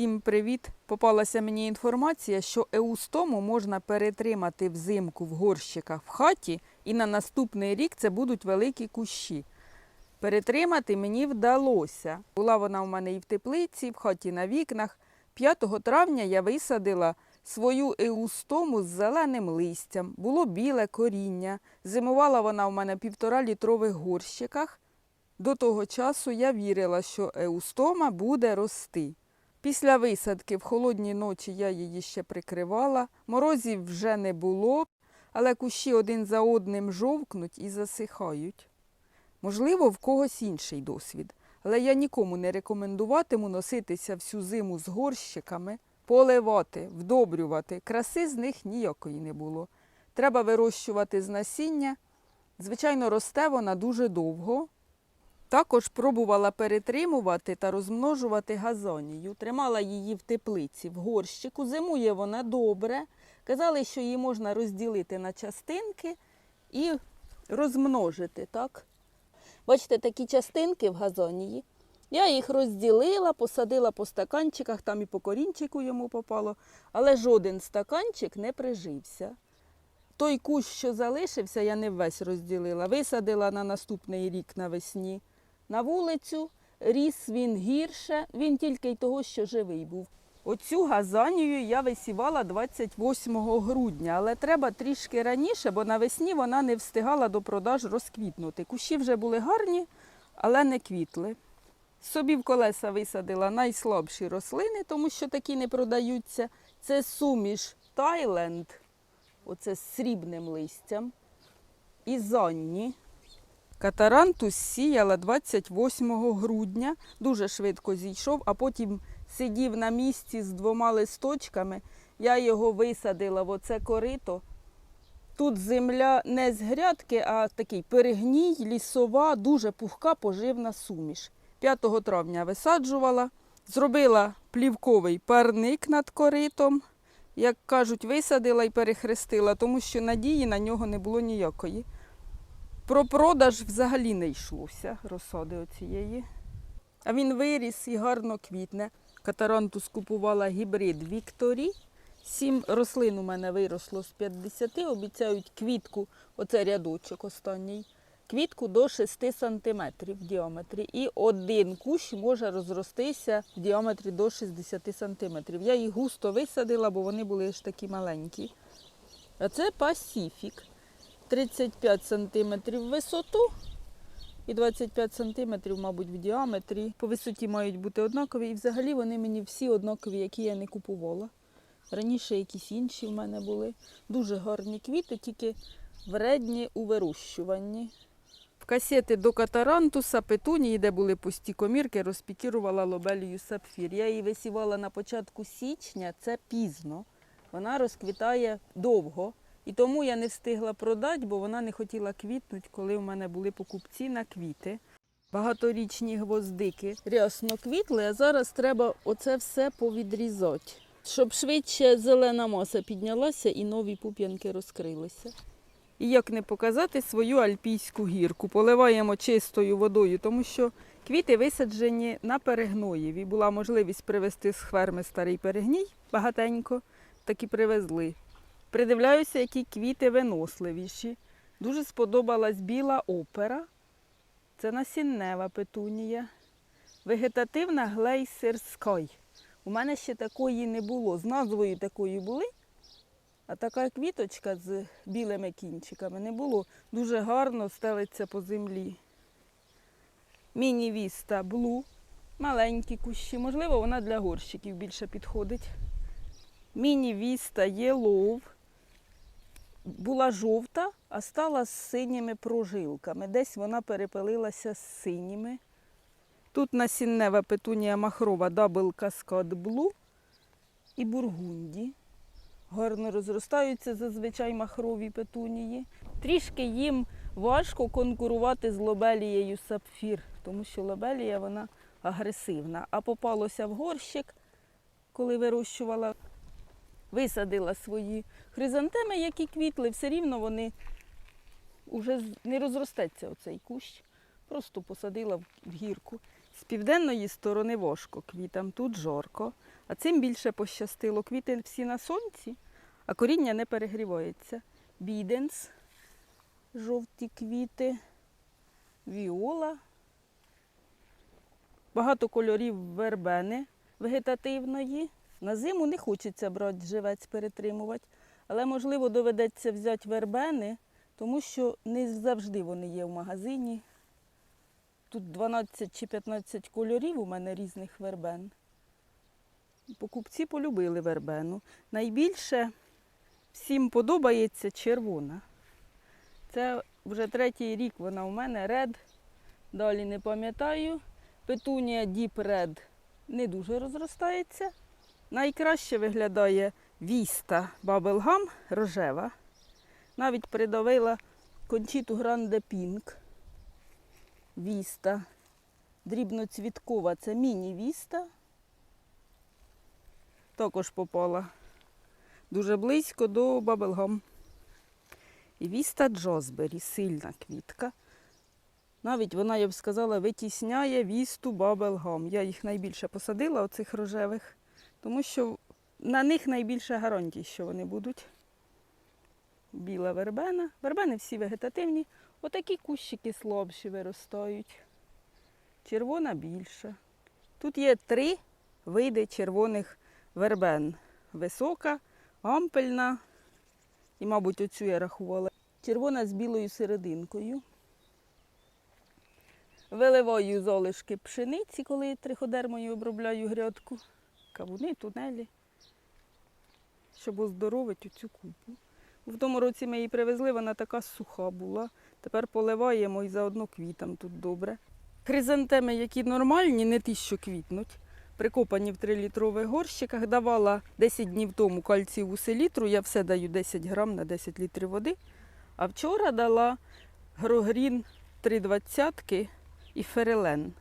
Всім привіт! Попалася мені інформація, що еустому можна перетримати взимку в горщиках в хаті, і на наступний рік це будуть великі кущі. Перетримати мені вдалося. Була вона у мене і в теплиці, і в хаті на вікнах. 5 травня я висадила свою еустому з зеленим листям. Було біле коріння. Зимувала вона у мене в півтора літрових горщиках. До того часу я вірила, що еустома буде рости. Після висадки в холодні ночі я її ще прикривала, морозів вже не було, але кущі один за одним жовкнуть і засихають. Можливо, в когось інший досвід, але я нікому не рекомендуватиму носитися всю зиму з горщиками, поливати, вдобрювати. Краси з них ніякої не було. Треба вирощувати з насіння. Звичайно, росте вона дуже довго. Також пробувала перетримувати та розмножувати газонію. Тримала її в теплиці, в горщику. Зимує вона добре. Казали, що її можна розділити на частинки і розмножити. так? Бачите, такі частинки в газонії. Я їх розділила, посадила по стаканчиках, там і по корінчику йому попало, але жоден стаканчик не прижився. Той кущ, що залишився, я не весь розділила. Висадила на наступний рік навесні на вулицю. Ріс він гірше, він тільки й того, що живий був. Оцю газанію я висівала 28 грудня, але треба трішки раніше, бо навесні вона не встигала до продаж розквітнути. Кущі вже були гарні, але не квітли. Собі в колеса висадила найслабші рослини, тому що такі не продаються. Це суміш Тайленд, оце з срібним листям, і Занні. Катарантус сіяла 28 грудня, дуже швидко зійшов, а потім сидів на місці з двома листочками. Я його висадила в оце корито. Тут земля не з грядки, а такий перегній, лісова, дуже пухка поживна суміш. 5 травня висаджувала, зробила плівковий парник над коритом. Як кажуть, висадила і перехрестила, тому що надії на нього не було ніякої. Про продаж взагалі не йшлося розсади оцієї. А він виріс і гарно квітне. Катарантус купувала гібрид Вікторі. Сім рослин у мене виросло з 50, обіцяють квітку, оце рядочок останній, квітку до 6 см в діаметрі. І один кущ може розростися в діаметрі до 60 см. Я їх густо висадила, бо вони були ж такі маленькі. А це Пасіфік. 35 см в висоту і 25 см, мабуть, в діаметрі. По висоті мають бути однакові. І взагалі вони мені всі однакові, які я не купувала. Раніше якісь інші в мене були. Дуже гарні квіти, тільки вредні у вирощуванні. В касети до катарантуса петунії, де були пусті комірки, розпікірувала лобелію сапфір. Я її висівала на початку січня, це пізно. Вона розквітає довго. І тому я не встигла продати, бо вона не хотіла квітнути, коли в мене були покупці на квіти. Багаторічні гвоздики рясно квітли, а зараз треба оце все повідрізати, щоб швидше зелена маса піднялася і нові пуп'янки розкрилися. І як не показати свою альпійську гірку. Поливаємо чистою водою, тому що квіти висаджені на перегноєві. Була можливість привезти з ферми старий перегній багатенько, так і привезли. Придивляюся, які квіти виносливіші. Дуже сподобалась біла опера. Це насіннева петунія. Вегетативна глейсер скай. У мене ще такої не було. З назвою такої були, а така квіточка з білими кінчиками не було. Дуже гарно стелиться по землі. Міні-віста блу. Маленькі кущі. Можливо, вона для горщиків більше підходить. Міні-віста єлов. Була жовта, а стала з синіми прожилками. Десь вона перепилилася з синіми. Тут насіннева петунія махрова Double Cascade Blue і бургунді. Гарно розростаються зазвичай махрові петунії. Трішки їм важко конкурувати з лобелією сапфір, тому що лобелія вона агресивна. А попалося в горщик, коли вирощувала висадила свої хризантеми, які квітли, все рівно вони вже не розростеться оцей кущ. Просто посадила в гірку. З південної сторони важко квітам, тут жорко, а цим більше пощастило. Квіти всі на сонці, а коріння не перегрівається. Біденс, жовті квіти, віола. Багато кольорів вербени вегетативної. На зиму не хочеться брати живець перетримувати, але можливо доведеться взяти вербени, тому що не завжди вони є в магазині. Тут 12 чи 15 кольорів у мене різних вербен. Покупці полюбили вербену. Найбільше всім подобається червона. Це вже третій рік вона у мене ред. Далі не пам'ятаю. Петунія Deep Red не дуже розростається. Найкраще виглядає віста Bubblegum рожева. Навіть придавила кончіту Гранде Пінк. Віста. Дрібноцвіткова це міні-віста. Також попала дуже близько до Bubblegum. І віста Джозбері, сильна квітка. Навіть вона, я б сказала, витісняє вісту Bubblegum. Я їх найбільше посадила, оцих рожевих, тому що на них найбільше гарантій, що вони будуть. Біла вербена. Вербени всі вегетативні. Отакі кущики слабші виростають. Червона більша. Тут є три види червоних вербен. Висока, ампельна і, мабуть, оцю я рахувала. Червона з білою серединкою. Виливаю залишки пшениці, коли триходермою обробляю грядку. Кавуни, тунелі, щоб оздоровити цю купу. В тому році ми її привезли, вона така суха була. Тепер поливаємо і заодно квітам тут добре. Хризантеми, які нормальні, не ті, що квітнуть, прикопані в 3-літрових горщиках, давала 10 днів тому кальцію у селітру, я все даю 10 грам на 10 літрів води. А вчора дала грогрін 3,20 і ферелен.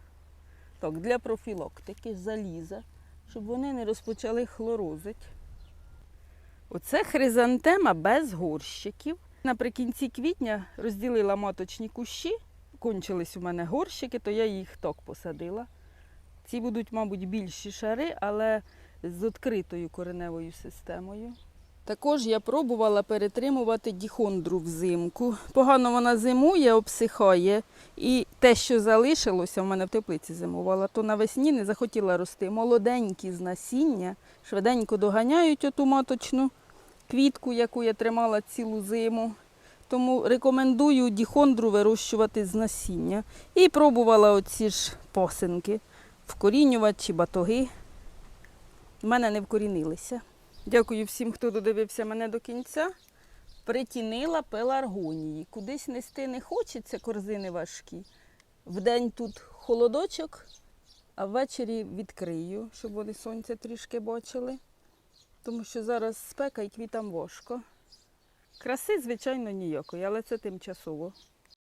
Так, для профілактики заліза, щоб вони не розпочали хлорозити. Оце хризантема без горщиків. Наприкінці квітня розділила маточні кущі, кончились у мене горщики, то я їх так посадила. Ці будуть, мабуть, більші шари, але з відкритою кореневою системою. Також я пробувала перетримувати діхондру взимку. Погано вона зимує, обсихає. І те, що залишилося, в мене в теплиці зимувала, то навесні не захотіла рости. Молоденькі з насіння, швиденько доганяють оту маточну квітку, яку я тримала цілу зиму. Тому рекомендую діхондру вирощувати з насіння. І пробувала оці ж посинки, вкорінювати батоги. В мене не вкорінилися. Дякую всім, хто додивився мене до кінця. Притінила пеларгонії. Кудись нести не хочеться, корзини важкі. Вдень тут холодочок, а ввечері відкрию, щоб вони сонце трішки бачили. Тому що зараз спека і квітам важко. Краси, звичайно, ніякої, але це тимчасово.